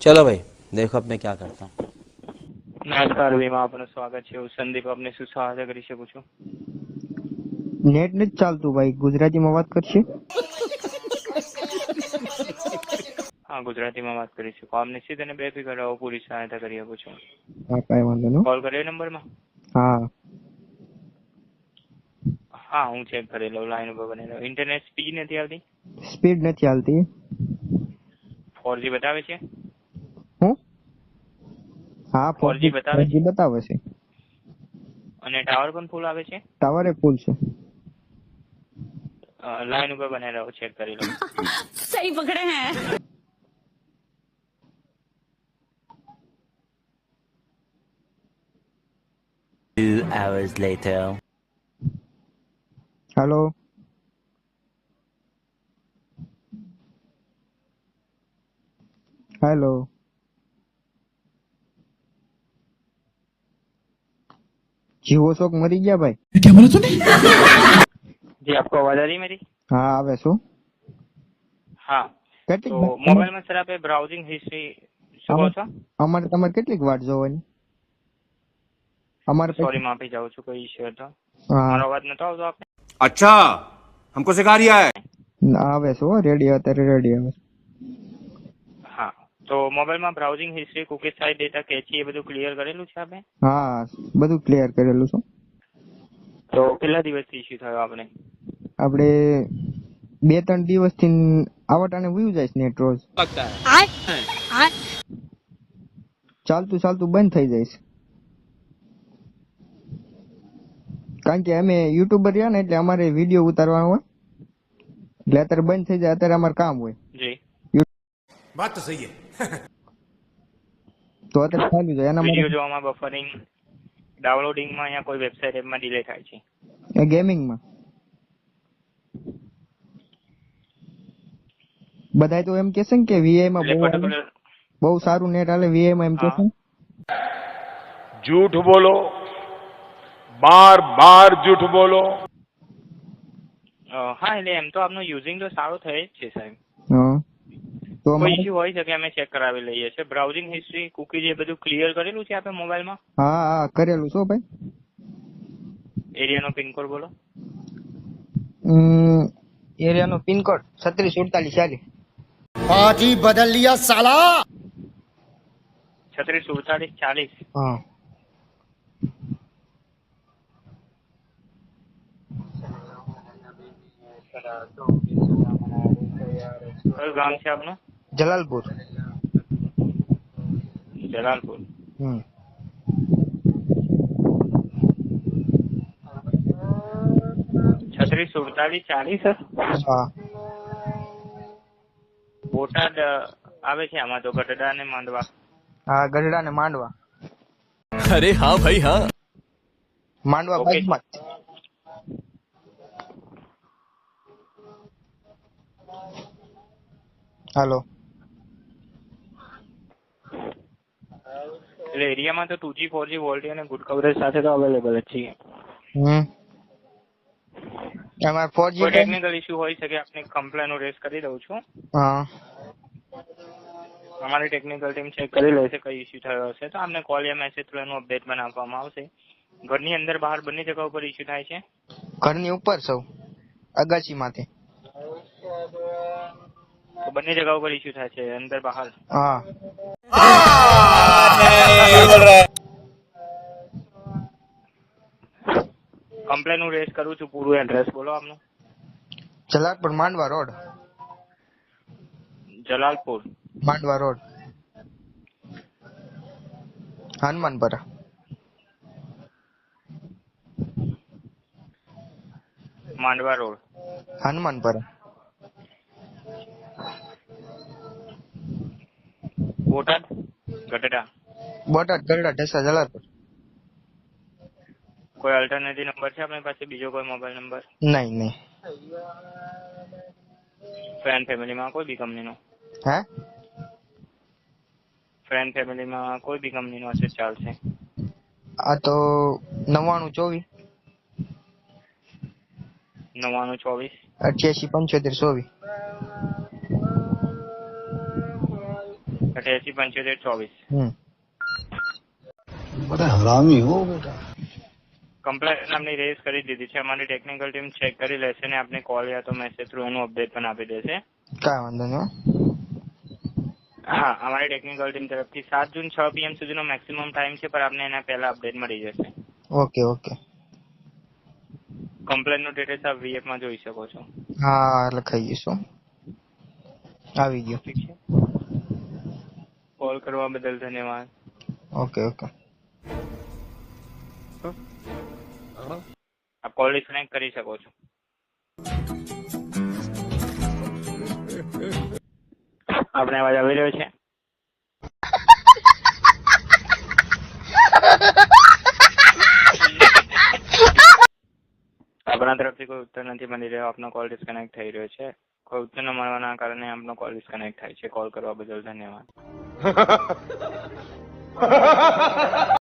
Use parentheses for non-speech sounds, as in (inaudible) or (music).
ચલો ભાઈ દેખો અબ ક્યાં કરતા હું નમસ્કાર વીમા આપનું સ્વાગત છે હું સંદીપ આપને શું સહાયતા કરી શકું છું નેટ નથી ચાલતું ભાઈ ગુજરાતીમાં વાત કરશે હા ગુજરાતીમાં વાત કરી શકો આપ નિશ્ચિત અને બેફિકર રહો પૂરી સહાયતા કરી શકું છું હા કાંઈ વાંધો નહીં કોલ કર્યો નંબરમાં હા હા હું ચેક કરી લઉં લાઈન ઉપર બને લઉં ઇન્ટરનેટ સ્પીડ નથી આવતી સ્પીડ નથી હાલતી ફોર બતાવે છે હા ફોરજી બતાવે છે બતાવે છે અને ટાવર પણ ફૂલ આવે છે ટાવર એ ફૂલ છે લાઈન ઉપર બને રહો ચેક કરી લો (laughs) સહી પકડે હે Two hours later. Hello. Hello. જીવો શોક મરી ગયા ભાઈ જી આપકો અવાજ આ રહી મેરી હા આવે શું હા કેટલીક તો મોબાઈલમાં સર આપે બ્રાઉઝિંગ હિસ્ટ્રી શું કહો છો અમારે તમારે કેટલીક વાટ જોવાની અમારે સોરી માફી જાઉં છું કોઈ ઇશ્યુ હતો હા મારો અવાજ નતો આવતો આપને अच्छा हमको सिखा रिया है આવે છે હો રેડી અત્યારે રેડી આવે છે. તો મોબાઈલમાં browsing history cookie site data cache એ બધું ક્લિયર કરેલું છે આપે હા બધું ક્લિયર કરેલું છે. તો કેટલા દિવસથી ઇશ્યુ થયો આપણે આપણે બે ત્રણ દિવસથી આવટાને વયું જાય નેટ રોજ. ચાલતું ચાલતું બંધ થઈ જાય છે. કારણ કે અમે યુટ્યુબર રહ્યા ને એટલે અમારે વીડિયો ઉતારવાનો હોય. એટલે અત્યારે બંધ થઈ જાય અત્યારે અમારે કામ હોય. જી. बात तो सही है તો અત્યારે ચાલુ જાય એના વિડીયો માટે જોવામાં બફરિંગ ડાઉનલોડિંગમાં અહીંયા કોઈ વેબસાઇટ એપમાં ડિલે થાય છે એ ગેમિંગમાં બધાય તો એમ કહેશે ને કે વીઆઈ માં એટલે બહુ હાલે. પર્ટિક્યુલર બહુ સારું નેટ હાલે વીઆઈ માં એમ હા. કહેશે ને. झूठ बोलो बार बार झूठ बोलो હા એટલે એમ તો આપનું યુઝિંગ તો સારું થાય જ છે સાહેબ હા તો કોઈ ઇશ્યુ હોય શકે અમે ચેક કરાવી લઈએ છીએ? બ્રાઉઝિંગ હિસ્ટ્રી કુકીઝ એ બધું ક્લિયર કરેલું છે આપે મોબાઈલમાં હા હા કરેલું છો ભાઈ. એરિયાનો પિનકોડ બોલો. એરિયાનો પિનકોડ છત્રીસ સુડતાલીસ ચાલીસ પાર્ટી બદલ લિયા સાલા! છત્રીસ સુડતાલીસ ચાલીસ. હા. ગામ છે આપનું? જલાલપુર. જલાલપુર? હમ. છત્રીસ સુડતાલીસ ચાલીસ બોટાદ આવે છે આમાં તો ગઢડા ને માંડવા? હા ગઢડા ને માંડવા. અરે હા ભાઈ હા. માંડવા બાજુમાં હાલો. એટલે એરિયામાં તો ટુ જી ફોર જી વોલ્ટી અને ગુડ કવરેજ સાથે તો અવેલેબલ જ છે હમ. તમારે ફોર જી ટેકનિકલ ઇસ્યુ હોઈ શકે આપને કમ્પ્લેન રેસ કરી દઉં છું. હા. અમારી ટેકનિકલ ટીમ ચેક કરી લેશે કઈ ઇસ્યુ થયો હશે. તો આપને કોલ યા મેસેજ થ્રુ એનું અપડેટ બનાવવામાં આવશે. ઘરની અંદર બહાર બંને જગ્યા ઉપર ઇસ્યુ થાય છે? ઘરની ઉપર સૌ. અગાસી માથે બંને જગ્યા ઉપર ઇસ્યુ થાય છે અંદર બહાર. હા. કમ્પ્લેન હું રેસ કરું છું પૂરું એડ્રેસ બોલો આપનું. Jalalpur Mandva road. Jalalpur. Mandva road. Hanumanpara. Mandva road. Hanumanpara. Botad Gadhada. Botad Gadhada Dhasa Jalalpur કોઈ અલ્ટરનેટિવ નંબર છે આપણી પાસે? બીજો કોઈ મોબાઈલ નંબર નહીં નહીં. ફ્રેન્ડ ફેમિલીમાં કોઈ બી કંપનીનો હે? ફ્રેન્ડ ફેમિલીમાં કોઈ બી કંપનીનો હશે ચાલશે. આ તો નવ્વાણું ચોવીસ. નવ્વાણું ચોવીસ. અઠ્યાસી પંચોતેર ચોવીસ. અઠ્યાસી પંચોતેર ચોવીસ. હમ. કમ્પ્લેન આપની રેઝ કરી દીધી છે. અમારી ટેકનિકલ ટીમ ચેક કરી લેશે ને આપને કોલ યા તો મેસેજ થ્રુ એનું અપડેટ પણ આપી દેશે. કાંઈ વાંધો નહીં હા. અમારી ટેકનિકલ ટીમ તરફથી સાત જૂન છ પીએમ સુધીનો મેક્સિમમ ટાઈમ છે પણ આપને એના પહેલા અપડેટ મળી જશે. ઓકે ઓકે કમ્પ્લેનનું ડિટેલ્સ આપ વીએફમાં જોઈ શકો છો. હા લખાઈ જઈશું. આવી ગયો. ઠીક છે. કોલ કરવા બદલ ધન્યવાદ. ઓકે ઓકે આપ કોલ ડિસ્કનેક્ટ કરી શકો છો. આપણે અવાજ આવી રહ્યો છે? આપણા તરફથી કોઈ ઉત્તર નથી મળી રહ્યો. આપનો કોલ ડિસ્કનેક્ટ થઈ રહ્યો છે. કોઈ ઉત્તર ન મળવાના કારણે આપનો કોલ ડિસ્કનેક્ટ થાય છે. કોલ કરવા બદલ ધન્યવાદ. (laughs)